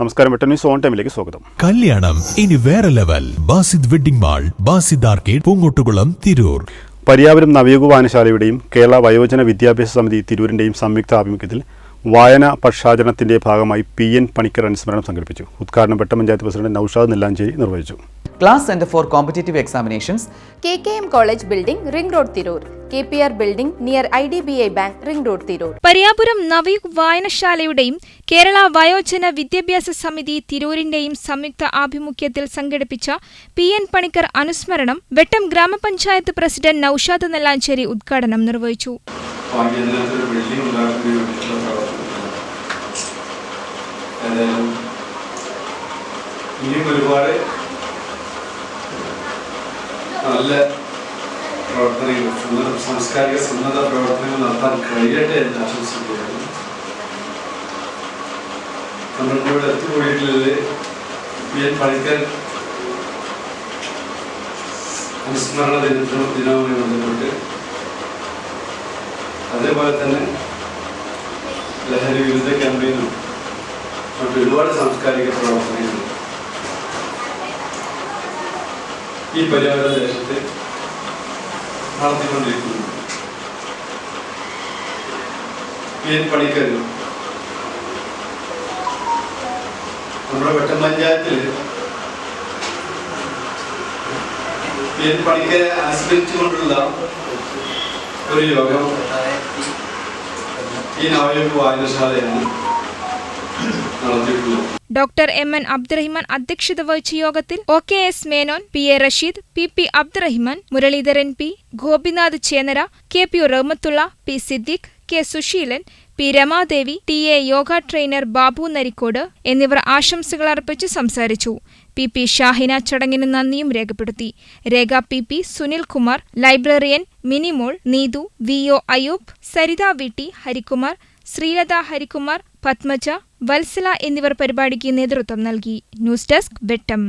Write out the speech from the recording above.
നമസ്കാരം Vettan news on ടൈമിലേക്ക് സ്വാഗതം. കല്യാണം ഇനി വേറെ level. Basid wedding mall Basid arcade Poonkottukulam Tirur. Pariyapuram Navayuga വായനശാലയുടെയും Kerala വയോജന വിദ്യാഭ്യാസ സമിതി തിരൂരിന്റെയും സംയുക്ത ആഭിമുഖ്യത്തിൽ വായന പക്ഷാചരണത്തിന്റെ ഭാഗമായി പി എൻ പണിക്കർ അനുസ്മരണം സംഘടിപ്പിച്ചു. ഉദ്ഘാടനം പെട്ട പഞ്ചായത്ത് പ്രസിഡന്റ് നൌഷാദ് നെല്ലാഞ്ചേരി നിർവഹിച്ചു. Class centre for competitive examinations. K K M college building ring road Tirur. K P R building near I D B I bank ring road Tirur. Pariyapuram Navayug വായനശാലയുടെയും Kerala വയോജന വിദ്യാഭ്യാസ സമിതി തിരൂരിന്റെയും സംയുക്ത ആഭിമുഖ്യത്തിൽ സംഘടിപ്പിച്ച പി എൻ പണിക്കർ അനുസ്മരണം വെട്ടം ഗ്രാമപഞ്ചായത്ത് പ്രസിഡന്റ് നൌഷാദ് നെല്ലാഞ്ചേരി ഉദ്ഘാടനം നിർവഹിച്ചു. ഇനിയും ഒരുപാട് നല്ല പ്രവർത്തനങ്ങൾ സുന്ദര സാംസ്കാരിക സന്നദ്ധ പ്രവർത്തനങ്ങൾ നടത്താൻ കഴിയട്ടെ എന്ന് ആശംസിക്കുകയാണ്. നമ്മളിപ്പോൾ ഇവിടെ എത്തിക്കൂടിയിട്ടുള്ളത് പി എൻ പണിക്കർ അനുസ്മരണ ദിനത്തിനും ദിനവുമായി ബന്ധപ്പെട്ട് അതേപോലെ തന്നെ ലഹരി വിരുദ്ധ ക്യാമ്പയിനും മറ്റൊരുപാട് സാംസ്കാരിക പ്രവർത്തനങ്ങളും ഈ പര്യാവരണ ദേശത്ത് നടത്തിക്കൊണ്ടിരിക്കുന്നു. എൻ നമ്മുടെ വെട്ടം പഞ്ചായത്തിൽ പി എൻ പണിക്കരെ അനുസ്മരിച്ചുകൊണ്ടുള്ള ഒരു യോഗം. ഈ നവയോഗ വായനശാലയാണ് ഡോക്ടർ എം എൻ അബ്ദുറഹിമാൻ അധ്യക്ഷത വഹിച്ച യോഗത്തിൽ O K S Menon P A Rasheed P P Abdurahiman Muraleedharan P Gopinath Chenara K P Rahmathulla P Siddique K Susheelan P Ramadevi T A yoga trainer Babu Narikkode എന്നിവർ ആശംസകൾ അർപ്പിച്ച് സംസാരിച്ചു. P P Shahina ചടങ്ങിന് നന്ദിയും രേഖപ്പെടുത്തി. Rekha P P Sunilkumar librarian Minimol Neethu V O Ayoob Saritha V T Harikumar Sreelatha Harikumar Padmaja Valsala എന്നിവർ പരിപാടിക്ക് നേതൃത്വം നൽകി. News desk Vettam.